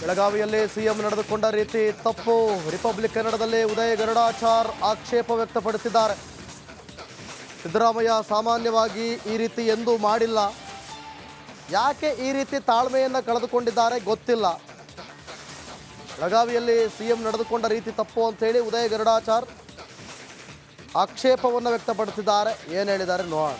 ಬೆಳಗಾವಿಯಲ್ಲಿ ಸಿಎಂ ನಡೆದುಕೊಂಡ ರೀತಿ ತಪ್ಪು. ರಿಪಬ್ಲಿಕ್ ಕನ್ನಡದಲ್ಲಿ ಉದಯ ಗರುಡಾಚಾರ್ ಆಕ್ಷೇಪ ವ್ಯಕ್ತಪಡಿಸಿದ್ದಾರೆ. ಸಿದ್ದರಾಮಯ್ಯ ಸಾಮಾನ್ಯವಾಗಿ ಈ ರೀತಿ ಎಂದೂ ಮಾಡಿಲ್ಲ. ಯಾಕೆ ಈ ರೀತಿ ತಾಳ್ಮೆಯನ್ನು ಕಳೆದುಕೊಂಡಿದ್ದಾರೆ ಗೊತ್ತಿಲ್ಲ. ಬೆಳಗಾವಿಯಲ್ಲಿ ಸಿಎಂ ನಡೆದುಕೊಂಡ ರೀತಿ ತಪ್ಪು ಅಂತೇಳಿ ಉದಯ ಗರುಡಾಚಾರ್ ಆಕ್ಷೇಪವನ್ನು ವ್ಯಕ್ತಪಡಿಸಿದ್ದಾರೆ. ಏನು ಹೇಳಿದ್ದಾರೆ ನೋಡೋಣ.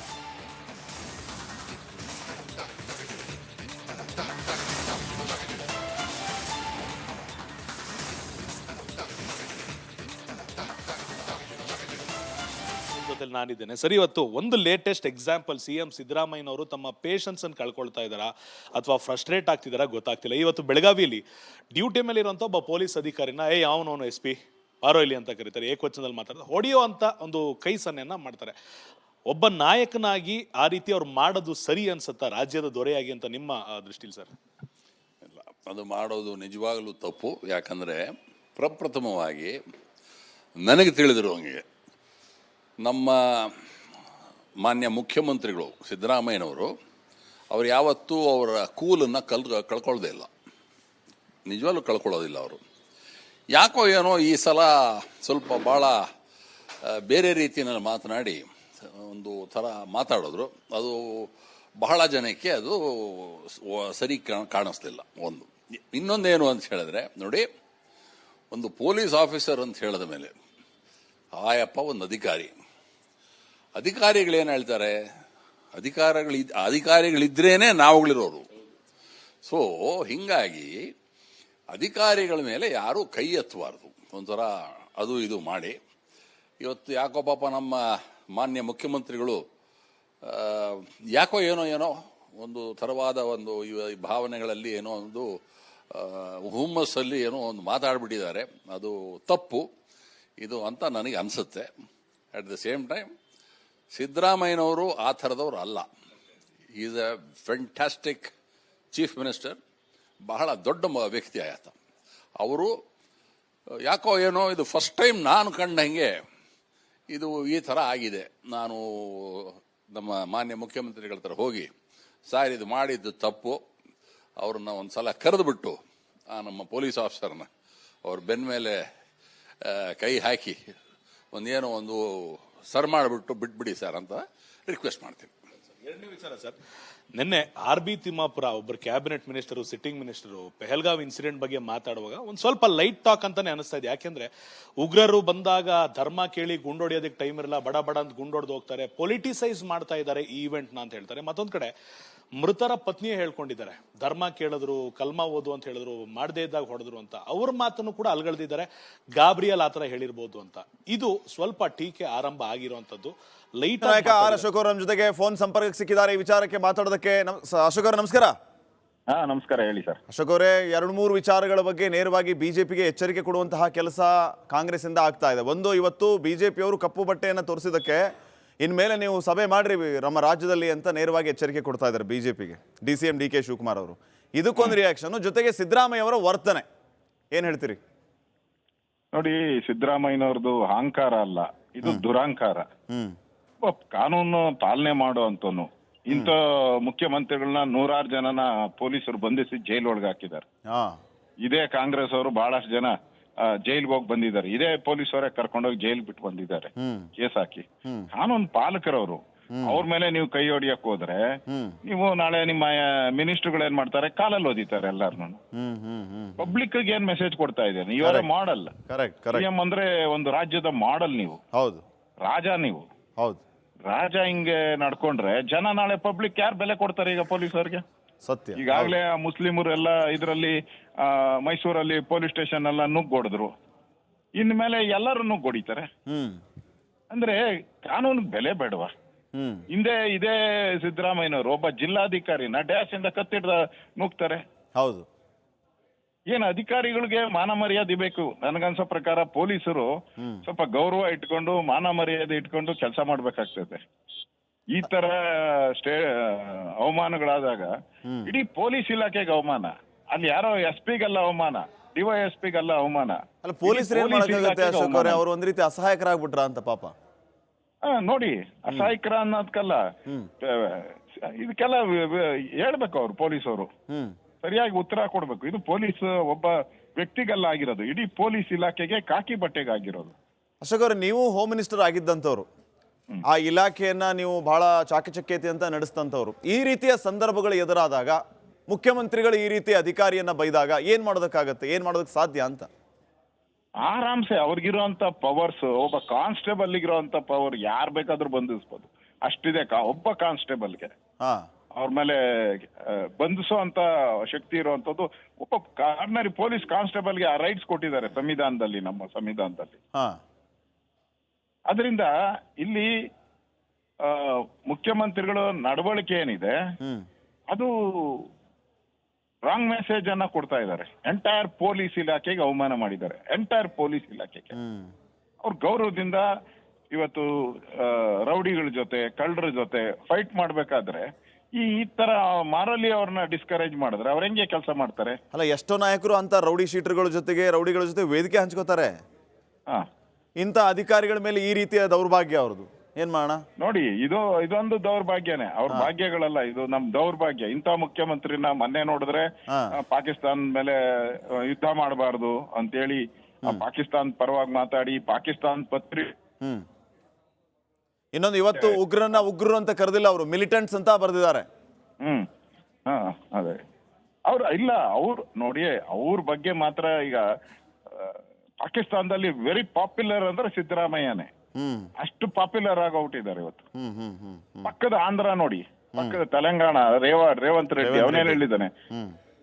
ಜೊತೆಲಿ ನಾನಿದ್ದೇನೆ. ಸರಿ, ಇವತ್ತು ಒಂದು ಲೇಟೆಸ್ಟ್ ಎಕ್ಸಾಂಪಲ್ ಸಿ ಎಂ ಸಿದ್ದರಾಮಯ್ಯನವರು ತಮ್ಮ ಪೇಷನ್ಸ್ ಅನ್ನು ಕಳ್ಕೊಳ್ತಾ ಇದ್ದಾರಾ? ಅಥವಾ ಫ್ರಸ್ಟ್ರೇಟ್ ಆಗ್ತಿದಾರಾ ಗೊತ್ತಾಗ್ತಿಲ್ಲ. ಇವತ್ತು ಬೆಳಗಾವಿಯಲ್ಲಿ ಡ್ಯೂಟಿ ಮೇಲೆ ಇರುವಂತ ಒಬ್ಬ ಪೊಲೀಸ್ ಅಧಿಕಾರಿನ ಏ ಅವನವನು ಎಸ್ ಪಿ ಬಾರೋ ಇಲ್ಲಿ ಅಂತ ಕರೀತಾರೆ. ಏಕವಚನದಲ್ಲಿ ಮಾತಾಡ್ತಾರೆ. ಹೊಡೆಯೋ ಅಂತ ಒಂದು ಕೈ ಸನ್ನೆಯನ್ನು ಮಾಡ್ತಾರೆ. ಒಬ್ಬ ನಾಯಕನಾಗಿ ಆ ರೀತಿ ಅವ್ರು ಮಾಡೋದು ಸರಿ ಅನ್ಸುತ್ತಾ? ರಾಜ್ಯದ ದೊರೆಯಾಗಿ ಅಂತ ನಿಮ್ಮ ದೃಷ್ಟಿಲಿ ಸರ್? ಇಲ್ಲ, ಅದು ಮಾಡೋದು ನಿಜವಾಗಲೂ ತಪ್ಪು. ಯಾಕಂದರೆ ಪ್ರಪ್ರಥಮವಾಗಿ ನನಗೆ ತಿಳಿದಿರೋ ಹಂಗೆ ನಮ್ಮ ಮಾನ್ಯ ಮುಖ್ಯಮಂತ್ರಿಗಳು ಸಿದ್ದರಾಮಯ್ಯನವರು, ಅವರು ಯಾವತ್ತೂ ಅವರ ಕೂಲನ್ನು ಕಲ್ ಕಳ್ಕೊಳ್ಳೋದೇ ಇಲ್ಲ. ನಿಜವಾಗ್ಲೂ ಕಳ್ಕೊಳ್ಳೋದಿಲ್ಲ ಅವರು. ಯಾಕೋ ಏನೋ ಈ ಸಲ ಸ್ವಲ್ಪ ಭಾಳ ಬೇರೆ ರೀತಿಯಲ್ಲಿ ಮಾತನಾಡಿ, ಒಂದು ಥರ ಮಾತಾಡಿದ್ರು. ಅದು ಬಹಳ ಜನಕ್ಕೆ ಅದು ಸರಿ ಕಾಣಿಸ್ಲಿಲ್ಲ. ಒಂದು. ಇನ್ನೊಂದೇನು ಅಂತ ಹೇಳಿದ್ರೆ, ನೋಡಿ, ಒಂದು ಪೊಲೀಸ್ ಆಫೀಸರ್ ಅಂತ ಹೇಳಿದ ಮೇಲೆ ಆಯಪ್ಪ ಒಂದು ಅಧಿಕಾರಿ. ಅಧಿಕಾರಿಗಳೇನು ಹೇಳ್ತಾರೆ? ಅಧಿಕಾರಗಳ ಅಧಿಕಾರಿಗಳಿದ್ರೇನೆ ನಾವುಗಳಿರೋರು. ಸೊ ಹಿಂಗಾಗಿ ಅಧಿಕಾರಿಗಳ ಮೇಲೆ ಯಾರೂ ಕೈ ಎತ್ತಬಾರ್ದು. ಒಂಥರ ಅದು ಇದು ಮಾಡಿ. ಇವತ್ತು ಯಾಕೋ ಪಾಪ ನಮ್ಮ ಮಾನ್ಯ ಮುಖ್ಯಮಂತ್ರಿಗಳು ಯಾಕೋ ಏನೋ ಏನೋ ಒಂದು ಥರವಾದ ಒಂದು ಭಾವನೆಗಳಲ್ಲಿ ಏನೋ ಒಂದು ಹುಮ್ಮಸ್ಸಲ್ಲಿ ಏನೋ ಒಂದು ಮಾತಾಡ್ಬಿಟ್ಟಿದ್ದಾರೆ. ಅದು ತಪ್ಪು. ಇದು ಅಂತ ನನಗೆ ಅನಿಸುತ್ತೆ. ಅಟ್ ದ ಸೇಮ್ ಟೈಮ್ ಸಿದ್ದರಾಮಯ್ಯನವರು ಆ ಥರದವರು ಅಲ್ಲ. Is a fantastic chief minister ಬಹಳ ದೊಡ್ಡ ವ್ಯಕ್ತಿ ಆಯ್ತ. ಅವರು, ಯಾಕೋ ಏನೋ ಇದು ಫಸ್ಟ್ ಟೈಮ್ ನಾನು ಕಂಡ ಹಂಗೆ ಇದು ಈ ಥರ ಆಗಿದೆ. ನಾನು ನಮ್ಮ ಮಾನ್ಯ ಮುಖ್ಯಮಂತ್ರಿಗಳ ಹತ್ರ ಹೋಗಿ ಸಾರ್, ಇದು ಮಾಡಿದ್ದು ತಪ್ಪು. ಅವ್ರನ್ನ ಒಂದು ಸಲ ಕರೆದುಬಿಟ್ಟು ಆ ನಮ್ಮ ಪೊಲೀಸ್ ಆಫೀಸರ್ನ ಅವ್ರ ಬೆನ್ನ ಮೇಲೆ ಕೈ ಹಾಕಿ ಒಂದೇನೋ ಒಂದು ಸರ್ ಮಾಡಿಬಿಟ್ಟು ಬಿಟ್ಬಿಡಿ ಸರ್ ಅಂತ ರಿಕ್ವೆಸ್ಟ್ ಮಾಡ್ತೀನಿ. ಎರಡನೇ ವಿಚಾರ ಸರ್, ನಿನ್ನೆ ಆರ್ ಬಿ ತಿಮ್ಮಾಪುರ ಒಬ್ಬರು cabinet minister sitting minister Pahalgam incident ಬಗ್ಗೆ ಮಾತಾಡುವಾಗ ಒಂದು ಸ್ವಲ್ಪ ಲೈಟ್ ಟಾಕ್ ಅಂತಾನೆ ಅನಿಸ್ತಾ ಇದೆ. ಯಾಕೆಂದ್ರೆ ಉಗ್ರರು ಬಂದಾಗ ಧರ್ಮ ಕೇಳಿ ಗುಂಡೊಡಿಯೋದಕ್ಕೆ ಟೈಮ್ ಇರಲ್ಲ, ಬಡ ಬಡ ಅಂತ ಗುಂಡೊಡೆದು ಹೋಗ್ತಾರೆ ಪೊಲಿಟಿಸೈಸ್ ಮಾಡ್ತಾ ಇದ್ದಾರೆ ಈ ಇವೆಂಟ್ನ ಅಂತ ಹೇಳ್ತಾರೆ. ಮತ್ತೊಂದು ಕಡೆ ಮೃತರ ಪತ್ನಿಯೇ ಹೇಳ್ಕೊಂಡಿದ್ದಾರೆ. ಧರ್ಮ ಕೇಳಿದ್ರು ಕಲ್ಮ ಓದು ಅಂತ ಹೇಳಿದ್ರು ಮಾಡದೇ ಇದ್ದಾಗ ಹೊಡೆದ್ರು ಅಂತ. ಅವ್ರ ಮಾತನ್ನು ಕೂಡ ಅಲ್ಗಳ್ದಿದ್ದಾರೆ. ಗಾಬ್ರಿಯಲ್ ಆತರ ಹೇಳಿರ್ಬೋದು ಅಂತ. ಇದು ಸ್ವಲ್ಪ ಟೀಕೆ ಆರಂಭ ಆಗಿರುವಂತದ್ದು ಲೈಟ್ ನಾಯಕ ಆರ್ ಅಶೋಕ್ ಅವರು ನಮ್ಮ ಜೊತೆಗೆ ಫೋನ್ ಸಂಪರ್ಕಕ್ಕೆ ಸಿಕ್ಕಿದ್ದಾರೆ. ಈ ವಿಚಾರಕ್ಕೆ ಮಾತಾಡೋದಕ್ಕೆ ನಮ್- ಅಶೋಕ್ ಅವರು ನಮಸ್ಕಾರ. ಹಾ ನಮಸ್ಕಾರ ಹೇಳಿ ಸರ್. ಅಶೋಕ್ ಅವರೇ ಎರಡು ಮೂರು ವಿಚಾರಗಳ ಬಗ್ಗೆ ನೇರವಾಗಿ ಬಿಜೆಪಿಗೆ ಎಚ್ಚರಿಕೆ ಕೊಡುವಂತಹ ಕೆಲಸ ಕಾಂಗ್ರೆಸ್ ಇಂದ ಆಗ್ತಾ ಇದೆ. ಒಂದು ಇವತ್ತು ಬಿಜೆಪಿಯವರು ಕಪ್ಪು ಬಟ್ಟೆಯನ್ನು ತೋರಿಸಿದಕ್ಕೆ ಇನ್ಮೇಲೆ ನೀವು ಸಭೆ ಮಾಡ್ರಿ ನಮ್ಮ ರಾಜ್ಯದಲ್ಲಿ ಅಂತ ನೇರವಾಗಿ ಎಚ್ಚರಿಕೆ ಕೊಡ್ತಾ ಇದ್ದಾರೆ ಬಿಜೆಪಿಗೆ. D C M D K Shivakumar ಅವರು. ಇದಕ್ಕೊಂದು ರಿಯಾಕ್ಷನ್ ಜೊತೆಗೆ ಸಿದ್ದರಾಮಯ್ಯ ಅವರ ವರ್ತನೆ. ಏನ್ ಹೇಳ್ತೀರಿ? ನೋಡಿ ಸಿದ್ದರಾಮಯ್ಯನವ್ರದ್ದು ಅಹಂಕಾರ ಅಲ್ಲ ಇದು ಒಬ್ಬ ಕಾನೂನು ಪಾಲನೆ ಮಾಡುವಂತನು ಇಂಥ ಮುಖ್ಯಮಂತ್ರಿಗಳನ್ನ ನೂರಾರು ಜನನ ಪೊಲೀಸರು ಬಂಧಿಸಿ ಜೈಲ್ ಒಳಗೆ ಹಾಕಿದ್ದಾರೆ ಇದೇ ಕಾಂಗ್ರೆಸ್ ಅವರು ಬಹಳಷ್ಟು ಜನ. ಜೈಲ್ಗೆ ಹೋಗಿ ಬಂದಿದ್ದಾರೆ. ಇದೇ ಪೊಲೀಸರೇ ಕರ್ಕೊಂಡೋಗಿ ಜೈಲ್ ಬಿಟ್ಟು ಬಂದಿದ್ದಾರೆ. ಕೇಸ್ ಹಾಕಿ. ಕಾನೂನು ಪಾಲಕರವರು. ಅವ್ರ ಮೇಲೆ ನೀವು ಕೈ ಹೊಡಿಯಕ್ ಹೋದ್ರೆ ನೀವು ನಾಳೆ ನಿಮ್ಮ ಮಿನಿಸ್ಟರ್ಗಳು ಏನ್ ಮಾಡ್ತಾರೆ? ಕಾಲಲ್ಲಿ ಓದಿತಾರೆ ಹ್ಮ್ ಪಬ್ಲಿಕ್ ಏನ್ ಮೆಸೇಜ್ ಕೊಡ್ತಾ ಇದ್ದೇನೆ ಇವರೇ ಮಾಡಲ್ ಸಿಎಂ ಅಂದ್ರೆ ಒಂದು ರಾಜ್ಯದ ಮಾಡಲ್ ನೀವು. ಹೌದು. ರಾಜ ನೀವು. ಹೌದು. ರಾಜ ಹಿಂಗೆ ನಡ್ಕೊಂಡ್ರೆ ಜನ ನಾಳೆ ಪಬ್ಲಿಕ್ ಯಾರು ಬೆಲೆ ಕೊಡ್ತಾರೆ ಈಗ ಪೊಲೀಸ್ ಪೊಲೀಸರಿಗೆ ಸತ್ಯ. ಈಗಾಗಲೇ ಮುಸ್ಲಿಮರು ಎಲ್ಲ ಇದರಲ್ಲಿ ಮೈಸೂರಲ್ಲಿ ಪೊಲೀಸ್ ಸ್ಟೇಷನ್ ಎಲ್ಲ ನುಗ್ಗೊಡಿದ್ರು. ಇನ್ಮೇಲೆ ಎಲ್ಲರೂ ನುಗ್ಗೊಡಿತಾರೆ. ಅಂದ್ರೆ ಕಾನೂನು ಬೆಲೆ ಬೇಡವಾ. ಹಿಂದೆ ಇದೇ ಸಿದ್ದರಾಮಯ್ಯನವರು ಒಬ್ಬ ಜಿಲ್ಲಾಧಿಕಾರಿನ ಡ್ಯಾಶ್ ಇಂದ ಕತ್ತಿಡ್ದ ನುಗ್ತಾರೆ. ಹೌದು. ಏನ್ ಅಧಿಕಾರಿಗಳಿಗೆ ಮಾನ ಮರ್ಯಾದೆ ಬೇಕು? ನನಗನ್ಸೋ ಪ್ರಕಾರ ಪೊಲೀಸರು ಸ್ವಲ್ಪ ಗೌರವ ಇಟ್ಕೊಂಡು ಮಾನ ಮರ್ಯಾದೆ ಇಟ್ಕೊಂಡು ಕೆಲಸ ಮಾಡ್ಬೇಕಾಗ್ತದೆ. ಈ ತರ ಸ್ಟೇ ಅವಮಾನಗಳಾದಾಗ ಇಡೀ ಪೊಲೀಸ್ ಇಲಾಖೆಗೆ ಅವಮಾನ. ಅಲ್ಲಿ ಯಾರೋ ಎಸ್ ಪಿಗಲ್ಲ ಅವಮಾನ ಡಿವೈ ಎಸ್ ಪಿಗಲ್ಲ ಅವಮಾನ. ಅಲ್ಲ ಪೊಲೀಸರು ಏನ್ ಪೊಲೀಸ್ ಮಾಡಕ್ಕಾಗತ್ತೆ ಅಶೋಕ್ ಅವರೇ. ಅವರು ಒಂದ್ ರೀತಿ ಅಸಹಾಯಕರಾಗ್ಬಿಟ್ರ ಅಂತ ಪಾಪ. ಆ, ನೋಡಿ ಅಸಹಾಯಕರ ಅನ್ನೋದಕ್ಕಲ್ಲ ಇದಕ್ಕೆಲ್ಲ ವ- ವ- ಹೇಳ್ಬೇಕು ಅವ್ರು ಪೊಲೀಸವರು. ಹ್ಮ್. ಸರಿಯಾಗಿ ಉತ್ತರ ಕೊಡ್ಬೇಕು. ಇದು ಪೊಲೀಸ್ ಒಬ್ಬ ವ್ಯಕ್ತಿಗಲ್ಲ ಆಗಿರೋದು ಇಡೀ ಪೊಲೀಸ್ ಇಲಾಖೆಗೆ ಕಾಕಿ ಬಟ್ಟೆಗಾಗಿರೋದು. ಅಶೋಕ್ ಅವ್ರೆ ನೀವು ಹೋಮ್ ಮಿನಿಸ್ಟರ್ ಆಗಿದ್ದಂಥವ್ರು. ಆ ಇಲಾಖೆಯನ್ನ ನೀವು ಬಹಳ ಚಾಕಚಕ್ಯತೆ ಅಂತ ನಡೆಸಿದಂಥವ್ರು. ಈ ರೀತಿಯ ಸಂದರ್ಭಗಳು ಎದುರಾದಾಗ ಮುಖ್ಯಮಂತ್ರಿಗಳು ಈ ರೀತಿ ಅಧಿಕಾರಿಯನ್ನ ಬೈದಾಗ ಏನ್ ಮಾಡೋದಕ್ಕಾಗತ್ತೆ? ಏನ್ ಮಾಡೋದಕ್ಕೆ ಸಾಧ್ಯ ಅಂತ? ಆರಾಮ್ಸೆ ಅವ್ರಿಗಿರುವಂತ ಪವರ್ಸ್ ಒಬ್ಬ ಕಾನ್ಸ್ಟೇಬಲ್ ಇರುವಂತ ಪವರ್ ಯಾರ್ ಬೇಕಾದ್ರೂ ಬಂಧಿಸ್ಬೋದು. ಅಷ್ಟಿದೆ ಕಾ- ಒಬ್ಬ ಕಾನ್ಸ್ಟೇಬಲ್ಗೆ ಹಾ. ಅವ್ರ ಮೇಲೆ ಬಂಧಿಸೋ ಅಂತ ಶಕ್ತಿ ಇರುವಂತದ್ದು ಒಬ್ಬ ಆರ್ಡಿನರಿ ಪೊಲೀಸ್ ಕಾನ್ಸ್ಟೇಬಲ್ಗೆ ಆ ರೈಟ್ಸ್ ಕೊಟ್ಟಿದ್ದಾರೆ ಸಂವಿಧಾನದಲ್ಲಿ ನಮ್ಮ ಸಂವಿಧಾನದಲ್ಲಿ. ಹಾ. ಅದರಿಂದ ಇಲ್ಲಿ ಆ, ಮುಖ್ಯಮಂತ್ರಿಗಳ ನಡವಳಿಕೆ ಏನಿದೆ ಅದು ರಾಂಗ್ ಮೆಸೇಜ್ ಅನ್ನ ಕೊಡ್ತಾ ಇದ್ದಾರೆ. ಎಂಟೈರ್ ಪೊಲೀಸ್ ಇಲಾಖೆಗೆ ಅವಮಾನ ಮಾಡಿದ್ದಾರೆ. ಎಂಟೈರ್ ಪೊಲೀಸ್ ಇಲಾಖೆಗೆ. ಅವ್ರ ಗೌರವದಿಂದ ಇವತ್ತು ರೌಡಿಗಳ ಜೊತೆ ಕಳ್ಳರ ಜೊತೆ ಫೈಟ್ ಮಾಡ್ಬೇಕಾದ್ರೆ ಈ ಈ ತರ ಮಾರಲಿ ಅವ್ರನ್ನ ಡಿಸ್ಕರೇಜ್ ಮಾಡಿದ್ರೆ ಅವ್ರ ಹೆಂಗೆ ಕೆಲಸ ಮಾಡ್ತಾರೆ? ಅಲ್ಲ ಎಷ್ಟೋ ನಾಯಕರು ಅಂತ ರೌಡಿ ಶೀಟರ್ಗಳ ಜೊತೆಗೆ ರೌಡಿಗಳ ಜೊತೆ ವೇದಿಕೆ ಹಂಚ್ಕೋತಾರೆ. ಹಾ. ಇಂಥ ಅಧಿಕಾರಿಗಳ ಮೇಲೆ ಈ ರೀತಿಯ ದೌರ್ಭಾಗ್ಯ ಅವ್ರದ್ದು. ಏನ್ ಮಾಡೋಣ? ನೋಡಿ ಇದು ಇದೊಂದು ದೌರ್ಭಾಗ್ಯನೇ. ಅವ್ರ ಭಾಗ್ಯಗಳಲ್ಲ ಇದು ನಮ್ ದೌರ್ಭಾಗ್ಯ. ಇಂಥ ಮುಖ್ಯಮಂತ್ರಿನ ಮೊನ್ನೆ ನೋಡಿದ್ರೆ. ಪಾಕಿಸ್ತಾನ ಮೇಲೆ ಯುದ್ಧ ಮಾಡಬಾರ್ದು ಅಂತೇಳಿ ಪಾಕಿಸ್ತಾನ ಪಾಕಿಸ್ತಾನ್ ಪರವಾಗಿ ಮಾತಾಡಿ ಪಾಕಿಸ್ತಾನ ಪತ್ರಿ ಇನ್ನೊಂದು ಇವತ್ತು ಉಗ್ರನ್ನ ಉಗ್ರರು ಅಂತ ಕರೆದಿಲ್ಲ ಅವರು. ಮಿಲಿಟೆಂಟ್ಸ್ ಅಂತ ಬರೆದಿದ್ದಾರೆ. ಹ್ಮ್. ಹಾ ಅದೇ. ಅವ್ರ ಇಲ್ಲ ಅವ್ರು ನೋಡಿ ಅವ್ರ ಬಗ್ಗೆ ಮಾತ್ರ ಈಗ ಪಾಕಿಸ್ತಾನದಲ್ಲಿ ವೆರಿ ಪಾಪ್ಯುಲರ್ ಅಂದ್ರೆ ಸಿದ್ದರಾಮಯ್ಯನೇ. ಅಷ್ಟು ಪಾಪ್ಯುಲರ್ ಆಗೋಗ್ಬಿಟ್ಟಿದ್ದಾರೆ ಇವತ್ತು. ಪಕ್ಕದ ಆಂಧ್ರ ನೋಡಿ ಪಕ್ಕದ ತೆಲಂಗಾಣ ರೇವ ರೇವಂತ್ ರೆಡ್ಡಿ ಅವನೇನ್ ಹೇಳಿದ್ದಾನೆ.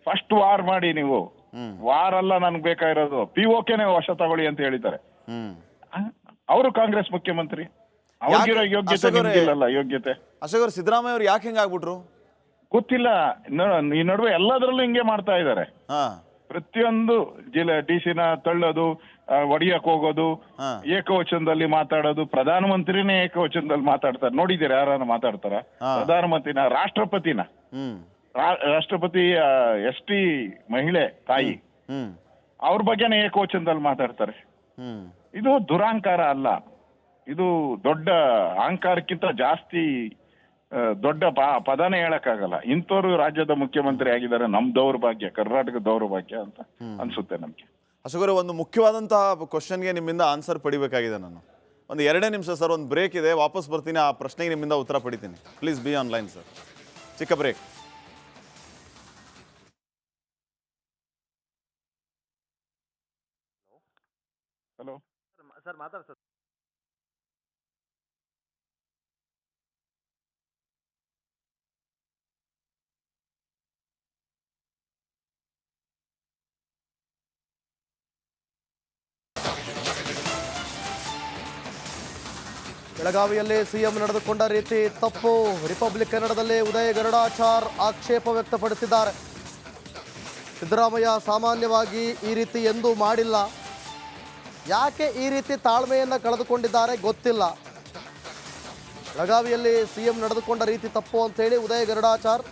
ಫಸ್ಟ್ ವಾರ್ ಮಾಡಿ ನೀವು. ವಾರ್ ಅಲ್ಲ ನನ್ಗೆ ಬೇಕಾಗಿರೋದು. ಪಿ ಓಕೆನೆ ವಶ ತಗೊಳ್ಳಿ ಅಂತ ಹೇಳಿದ್ದಾರೆ. ಅವರು ಕಾಂಗ್ರೆಸ್ ಮುಖ್ಯಮಂತ್ರಿ. ಅವ್ರಿಗಿರೋ ಯೋಗ್ಯತೆ ನಿಮ್ಗಿಲ್ಲಲ್ಲ ಯೋಗ್ಯತೆ. ಅಶೋಕ್ ಅವ್ರು ಸಿದ್ದರಾಮಯ್ಯ ಅವ್ರು ಯಾಕೆ ಹಿಂಗಾಗ್ಬಿಟ್ರು ಗೊತ್ತಿಲ್ಲ. ಈ ನಡುವೆ ಎಲ್ಲದರಲ್ಲೂ ಹಿಂಗೆ ಮಾಡ್ತಾ ಇದ್ದಾರೆ. ಪ್ರತಿಯೊಂದು ಜಿಲ್ಲೆ ಡಿ ಸಿನ ತಳ್ಳೋದು ಒಡಿಯಕ್ ಹೋಗೋದು ಏಕವಚನದಲ್ಲಿ ಮಾತಾಡೋದು ಪ್ರಧಾನಮಂತ್ರಿನೇ ಏಕವಚನದಲ್ಲಿ ಮಾತಾಡ್ತಾರೆ. ನೋಡಿದಿರ ಯಾರನ್ನ ಮಾತಾಡ್ತಾರ. ಪ್ರಧಾನಮಂತ್ರಿನ ರಾಷ್ಟ್ರಪತಿನ. ರಾಷ್ಟ್ರಪತಿ ಎಸ್ ಟಿ ಮಹಿಳೆ ತಾಯಿ. ಅವ್ರ ಬಗ್ಗೆನೇ ಏಕವಚನದಲ್ಲಿ ಮಾತಾಡ್ತಾರೆ. ಇದು ದುರಾಂಕಾರ ಅಲ್ಲ. ಇದು ದೊಡ್ಡ ಅಹಂಕಾರಕ್ಕಿಂತ ಜಾಸ್ತಿ ದೊಡ್ಡ ಪ- ಪದನೇ ಹೇಳಕ್ಕಾಗಲ್ಲ. ಇಂಥವ್ರು ರಾಜ್ಯದ ಮುಖ್ಯಮಂತ್ರಿ ಆಗಿದ್ದಾರೆ ನಮ್ ದೌರ್ಭಾಗ್ಯ ಕರ್ನಾಟಕ ದೌರ್ಭಾಗ್ಯ ಅಂತ ಅನ್ಸುತ್ತೆ ನಮ್ಗೆ. ಅಶೋಕ್ ಅವ್ರೆ ಒಂದು ಮುಖ್ಯವಾದಂತಹ ಕ್ವಶನ್ಗೆ ನಿಮ್ಮಿಂದ ಆನ್ಸರ್ ಪಡಿಬೇಕಾಗಿದೆ ನಾನು. ಒಂದು ಎರಡೇ ನಿಮಿಷ ಸರ್ ಒಂದು ಬ್ರೇಕ್ ಇದೆ. ವಾಪಸ್ ಬರ್ತೀನಿ ಆ ಪ್ರಶ್ನೆಗೆ ನಿಮ್ಮಿಂದ ಉತ್ತರ ಪಡಿತೀನಿ. ಪ್ಲೀಸ್ ಬಿ ಆನ್ಲೈನ್ ಸರ್ ಚಿಕ್ಕ ಬ್ರೇಕ್ ಹಲೋ ಸರ್ ಮಾತಾಡ ಸರ್ ಬೆಳಗಾವಿಯಲ್ಲಿ ಸಿಎಂ ನಡೆದುಕೊಂಡ ರೀತಿ ತಪ್ಪು. ರಿಪಬ್ಲಿಕ್ ಕನ್ನಡದಲ್ಲಿ ಉದಯ ಗರುಡಾಚಾರ್ ಆಕ್ಷೇಪ ವ್ಯಕ್ತಪಡಿಸಿದ್ದಾರೆ. ಸಿದ್ದರಾಮಯ್ಯ ಸಾಮಾನ್ಯವಾಗಿ ಈ ರೀತಿ ಎಂದೂ ಮಾಡಿಲ್ಲ. ಯಾಕೆ ಈ ರೀತಿ ತಾಳ್ಮೆಯನ್ನು ಕಳೆದುಕೊಂಡಿದ್ದಾರೆ ಗೊತ್ತಿಲ್ಲ. ಬೆಳಗಾವಿಯಲ್ಲಿ ಸಿಎಂ ನಡೆದುಕೊಂಡ ರೀತಿ ತಪ್ಪು ಅಂತೇಳಿ ಉದಯ ಗರುಡಾಚಾರ್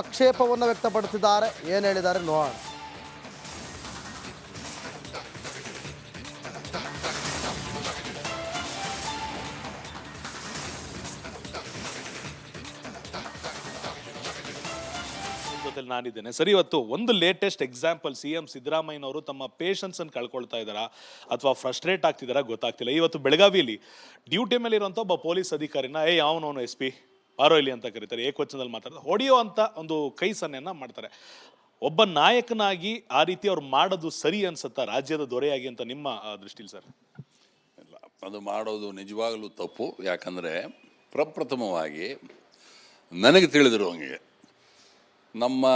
ಆಕ್ಷೇಪವನ್ನು ವ್ಯಕ್ತಪಡಿಸಿದ್ದಾರೆ. ಏನು ಹೇಳಿದ್ದಾರೆ ನೋಡೋಣ. ನಾನಿದ್ದೇನೆ. ಸರಿ, ಇವತ್ತು ಒಂದು ಲೇಟೆಸ್ಟ್ ಎಕ್ಸಾಂಪಲ್ ಸಿ ಎಂ ಸಿದ್ದರಾಮಯ್ಯನವರು ತಮ್ಮ ಪೇಷನ್ಸ್ ಅನ್ನು ಕಳ್ಕೊಳ್ತಾ ಇದ್ದಾರಾ? ಅಥವಾ ಫ್ರಸ್ಟ್ರೇಟ್ ಆಗ್ತಿದಾರಾ ಗೊತ್ತಾಗ್ತಿಲ್ಲ. ಇವತ್ತು ಬೆಳಗಾವಿಯಲ್ಲಿ ಡ್ಯೂಟಿ ಮೇಲೆ ಇರುವಂತ ಒಬ್ಬ ಪೊಲೀಸ್ ಅಧಿಕಾರಿನ ಏ ಅವನವನು ಎಸ್ ಪಿ ಬಾರೋ ಇಲ್ಲಿ ಅಂತ ಕರೀತಾರೆ. ಏಕವಚನದಲ್ಲಿ ಮಾತಾಡ್ತಾರೆ. ಹೊಡೆಯೋ ಅಂತ ಒಂದು ಕೈ ಸನ್ನೆಯನ್ನ ಮಾಡ್ತಾರೆ. ಒಬ್ಬ ನಾಯಕನಾಗಿ ಆ ರೀತಿ ಅವ್ರು ಮಾಡೋದು ಸರಿ ಅನ್ಸುತ್ತಾ? ರಾಜ್ಯದ ದೊರೆಯಾಗಿ ಅಂತ ನಿಮ್ಮ ದೃಷ್ಟಿಲಿ ಸರ್? ಇಲ್ಲ, ಅದು ಮಾಡೋದು ನಿಜವಾಗಲೂ ತಪ್ಪು. ಯಾಕಂದರೆ ಪ್ರಪ್ರಥಮವಾಗಿ ನನಗೆ ತಿಳಿದಿರೋ ಹಂಗೆ ನಮ್ಮ